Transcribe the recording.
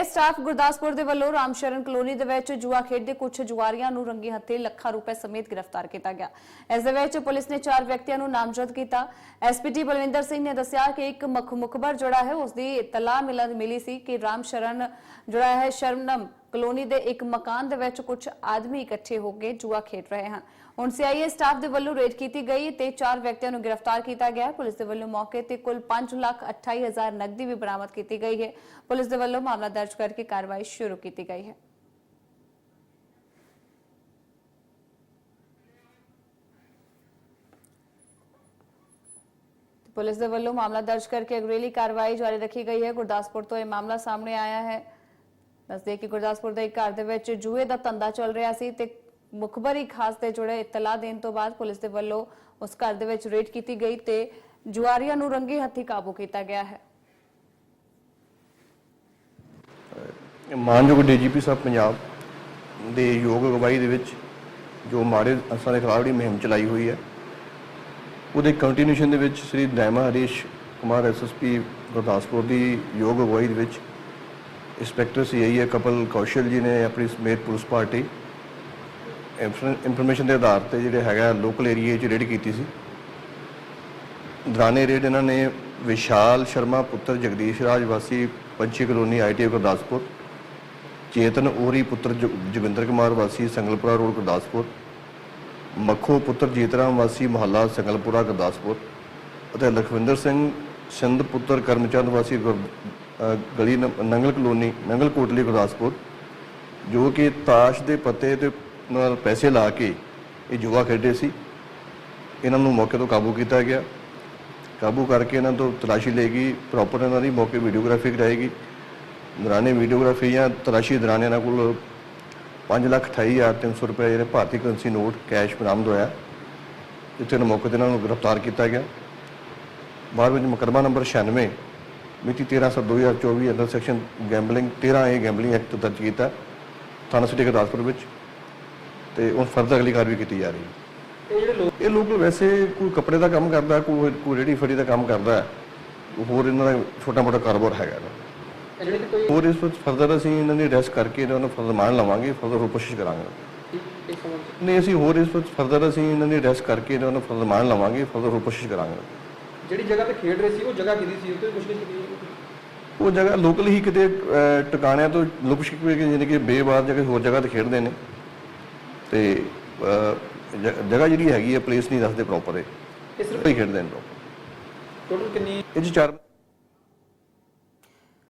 CIA staff Gurdaspur ਦੇ ਵੱਲੋਂ ਰਾਮਸ਼ਰਨ colony ਦੇ ਵਿੱਚ ਜੂਆ ਖੇਡਦੇ ਕੁਝ ਜੁਆਰੀਆਂ ਨੂੰ ਰੰਗੇ ਹੱਥੇ ਲੱਖਾਂ ਰੁਪਏ ਸਮੇਤ ਗ੍ਰਿਫਤਾਰ ਕੀਤਾ ਗਿਆ। ਇਸ ਦੇ ਵਿੱਚ ਪੁਲਿਸ ਨੇ ਚਾਰ ਵਿਅਕਤੀਆਂ ਨੂੰ ਨਾਮਜ਼ਦ ਕੀਤਾ। ਐਸਪੀਟੀ ਬਲਵਿੰਦਰ ਸਿੰਘ ਨੇ ਦੱਸਿਆ ਕਿ ਇੱਕ ਮਖ ਮੁਖਬਰ ਜਿਹੜਾ ਹੈ ਉਸ ਦੀ ਇਤਲਾਹ ਮਿਲਣ ਮਿਲੀ ਸੀ ਕਿ ਰਾਮਸ਼ਰਨ ਜਿਹੜਾ ਹੈ, ਸ਼ਰਮਨਮ ਕਲੋਨੀ ਦੇ ਇੱਕ ਮਕਾਨ ਦੇ ਵਿੱਚ ਕੁਝ ਆਦਮੀ ਇਕੱਠੇ ਹੋ ਕੇ ਜੂਆ ਖੇਡ ਰਹੇ ਹਨ। ਹੁਣ ਸੀਆਈਏ ਸਟਾਫ ਦੇ ਵੱਲੋਂ ਰੇਡ ਕੀਤੀ ਗਈ ਤੇ ਚਾਰ ਵਿਅਕਤੀਆਂ ਨੂੰ ਗ੍ਰਿਫਤਾਰ ਕੀਤਾ ਗਿਆ। ਪੁਲਿਸ ਦੇ ਵੱਲੋਂ ਮੌਕੇ ਤੇ ਕੁੱਲ 5 ਲੱਖ 28 ਨਕਦੀ ਵੀ ਬਰਾਮਦ ਕੀਤੀ ਗਈ ਹੈ। ਪੁਲਿਸ ਦੇ ਵੱਲੋਂ ਮਾਮਲਾ ਦਰਜ ਕਰਕੇ ਕਾਰਵਾਈ ਸ਼ੁਰੂ ਕੀਤੀ ਗਈ ਹੈ। ਪੁਲਿਸ ਦੇ ਵੱਲੋਂ ਮਾਮਲਾ ਦਰਜ ਕਰਕੇ ਅਗਰੇਲੀ ਕਾਰਵਾਈ ਜਾਰੀ ਰੱਖੀ ਗਈ ਹੈ। ਗੁਰਦਾਸਪੁਰ ਤੋਂ ਇਹ ਮਾਮਲਾ ਸਾਹਮਣੇ ਆਇਆ ਹੈ। ਦੱਸਦੇ ਕਿ ਗੁਰਦਾਸਪੁਰ ਦੇ ਇੱਕ ਘਰ ਦੇ ਵਿੱਚ ਜੂਏ ਦਾ ਧੰਦਾ ਚੱਲ ਰਿਹਾ ਸੀ ਤੇ ਮੁਖਬਰੀ ਖਾਸ ਤੇ ਜੁੜੇ ਇਤਲਾਹ ਦੇਣ ਤੋਂ ਬਾਅਦ ਪੁਲਿਸ ਦੇ ਵੱਲੋਂ ਉਸ ਘਰ ਦੇ ਵਿੱਚ ਰੇਡ ਕੀਤੀ ਗਈ ਤੇ ਜੁਆਰੀਆਂ ਨੂੰ ਰੰਗੇ ਹੱਥੀ ਕਾਬੂ ਕੀਤਾ ਗਿਆ ਹੈ। ਮਾਨਯੋਗ ਡੀਜੀਪੀ ਸਾਹਿਬ, ਪੰਜਾਬ ਦੇ ਯੋਗ ਅਗਵਾਈ ਦੇ ਵਿੱਚ ਜੋ ਮਾੜੇ ਅਨਸਰਾਂ ਦੇ ਖਿਲਾਫ ਜਿਹੜੀ ਮੁਹਿੰਮ ਚਲਾਈ ਹੋਈ ਹੈ, ਉਹਦੇ ਕੰਟੀਨਿਊਸ਼ਨ ਦੇ ਵਿੱਚ ਸ੍ਰੀ ਦੈਮਾ ਹਰੀਸ਼ ਕੁਮਾਰ ਐਸਐਸਪੀ ਗੁਰਦਾਸਪੁਰ ਦੀ ਯੋਗ ਅਗਵਾਈ ਦੇ ਵਿੱਚ ਇੰਸਪੈਕਟਰ ਸੀਆਈਏ ਕਪਲ ਕੌਸ਼ਲ ਜੀ ਨੇ ਆਪਣੀ ਸਮੇਤ ਪੁਲਿਸ ਪਾਰਟੀ ਇਨਫੋਰਮੇਸ਼ਨ ਦੇ ਆਧਾਰ ਤੇ ਜਿਹੜੇ ਹੈਗਾ ਲੋਕਲ ਏਰੀਏ 'ਚ ਰੇਡ ਕੀਤੀ ਸੀ। ਦਰਾਨੇ ਰੇਡ ਇਹਨਾਂ ਨੇ ਵਿਸ਼ਾਲ ਸ਼ਰਮਾ ਪੁੱਤਰ ਜਗਦੀਸ਼ ਰਾਜ ਵਾਸੀ, ਪੰਛੀ ਕਲੋਨੀ ਆਈਟੀ ਗੁਰਦਾਸਪੁਰ, ਚੇਤਨ ਓਰੀ ਪੁੱਤਰ ਜੋ- ਜੋਗਿੰਦਰ ਕੁਮਾਰ ਵਾਸੀ, ਸੰਗਲਪੁਰਾ ਰੋਡ ਗੁਰਦਾਸਪੁਰ, ਮੱਖੋ ਪੁੱਤਰ ਜੀਤਰਾਮ ਵਾਸੀ, ਮੁਹੱਲਾ ਸੰਗਲਪੁਰਾ ਗੁਰਦਾਸਪੁਰ ਅਤੇ ਲਖਵਿੰਦਰ ਸਿੰਘ ਸਿੰਧ ਪੁੱਤਰ ਕਰਮਚੰਦ ਵਾਸੀ ਗੁਰ- ਗਲੀ ਨੰ- ਨੰਗਲ ਕਲੋਨੀ, ਨੰਗਲ ਕੋਟਲੀ ਗੁਰਦਾਸਪੁਰ, ਜੋ ਕਿ ਤਾਸ਼ ਦੇ ਪੱਤੇ ਤੇ ਨਾਲ ਪੈਸੇ ਲਾ ਕੇ ਇਹ ਜੁਆ ਖੇਡੇ ਸੀ। ਇਹਨਾਂ ਨੂੰ ਮੌਕੇ ਤੋਂ ਕਾਬੂ ਕੀਤਾ ਗਿਆ। ਕਾਬੂ ਕਰਕੇ ਇਹਨਾਂ ਤੋਂ ਤਲਾਸ਼ੀ ਲਏਗੀ ਪ੍ਰੋਪਰ ਇਹਨਾਂ ਦੀ ਮੌਕੇ ਵੀਡੀਓਗ੍ਰਾਫੀ ਕਰਾਏਗੀ ਦੌਰਾਨੇ ਵੀਡੀਓਗ੍ਰਾਫੀ ਜਾਂ ਤਲਾਸ਼ੀ ਦੌਰਾਨ ਇਹਨਾਂ ਕੋਲ 528300 ਰੁਪਏ ਜਿਹੜੇ ਭਾਰਤੀ ਕਰੰਸੀ ਨੋਟ ਕੈਸ਼ ਬਰਾਮਦ ਹੋਇਆ। ਜਿੱਥੇ ਇਹਨਾਂ ਮੌਕੇ ਤੇ ਇਹਨਾਂ ਨੂੰ ਗ੍ਰਿਫਤਾਰ ਕੀਤਾ ਗਿਆ। ਬਾਅਦ ਵਿੱਚ ਮੁਕੱਦਮਾ ਨੰਬਰ 96 ਮਿਤੀ 13/7/2024 under section gambling 13 A gambling act ਦਰਜ ਕੀਤਾ ਥਾਣਾ ਸਿਟੀ ਗੁਰਦਾਸਪੁਰ ਵਿੱਚ ਤੇ ਹੁਣ ਫਰਦਰ ਅਗਲੀ ਕਾਰਵਾਈ ਕੀਤੀ ਜਾ ਰਹੀ ਹੈ। ਇਹ ਲੋਕ ਇਹ ਲੋਕ ਵੈਸੇ ਕੋਈ ਕੱਪੜੇ ਦਾ ਕੰਮ ਕਰਦਾ ਕੋਈ ਕੋਈ ਰੇੜੀ ਫੜੀ ਦਾ ਕੰਮ ਕਰਦਾ। ਹੋਰ ਇਹਨਾਂ ਦਾ ਛੋਟਾ ਮੋਟਾ ਕਾਰੋਬਾਰ ਹੈਗਾ ਨਾ ਹੋਰ ਇਸ ਵਿੱਚ ਫਰਦਰ ਅਸੀਂ ਇਹਨਾਂ ਦੀ ਅਰੈਸਟ ਕਰਕੇ ਇਹਨਾਂ ਨੂੰ ਫਰਦਰ ਮਾਨ ਲਵਾਂਗੇ ਫਰਦਰ ਹੋਰ ਕੋਸ਼ਿਸ਼ ਕਰਾਂਗੇ। ਨਹੀਂ ਅਸੀਂ ਹੋਰ ਇਸ ਵਿੱਚ ਫਰਦਰ ਅਸੀਂ ਇਹਨਾਂ ਦੀ ਅਰੈਸਟ ਕਰਕੇ ਇਹਨਾਂ ਨੂੰ ਫਰਦਰ ਮਾਨ ਲਵਾਂਗੇ ਫਰਦਰ ਹੋਰ ਕੋਸ਼ਿਸ਼ ਕਰਾਂਗੇ। ਜਿਹੜੀ ਜਗ੍ਹਾ ਤੇ ਖੇਡ ਰਹੇ ਸੀ ਉਹ ਜਗ੍ਹਾ ਕਿਹਦੀ ਸੀ? ਉੱਤੇ ਪੁੱਛਗਿੱਛ ਕੀਤੀ? ਉਹ ਜਗ੍ਹਾ ਲੋਕਲ ਹੀ ਕਿਤੇ ਅਹ, ਟਿਕਾਣਿਆਂ ਤੋਂ ਲੁਕ ਛਿਪ ਕੇ ਕਿ ਬੇਬਾਦ ਜਗ੍ਹਾ ਹੋਰ ਜਗ੍ਹਾ ਤੇ ਖੇਡਦੇ ਨੇ। ਤੇ ਅਹ, ਜ- ਜਗ੍ਹਾ ਜਿਹੜੀ ਹੈਗੀ ਹੈ ਪਲੇਸ ਨਹੀਂ ਦੱਸਦੇ ਪ੍ਰੋਪਰ ਇਹ। ਇਹ ਸਿਰਫ ਹੀ ਖੇਡਦੇ ਨੇ ਲੋਕ ਟੋਟਲ ਕਿੰਨੀ ਇਹ 'ਚ ਚਾਰ